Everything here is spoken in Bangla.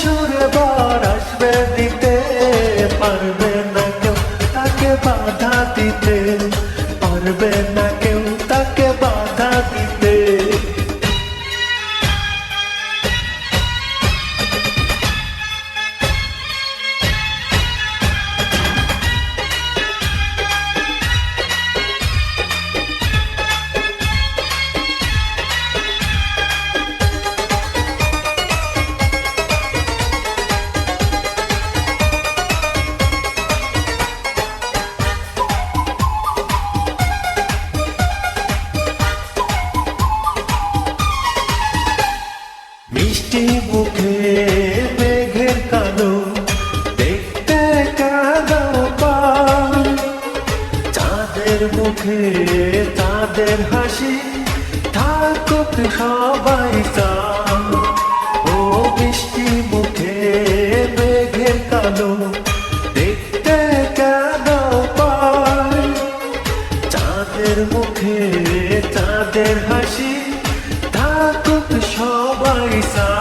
সুরে বার আসবে দিন মিষ্টি মুখে মেঘের কালো, দেখতে কাদো পাল। চাঁদের মুখে চাঁদের হাসি থাকুক সবাই চান ও মিষ্টি মুখে মেঘের কালো, দেখতে কাদো পাল। চাঁদের মুখে চাঁদের হাসি থাকুক সবাই চান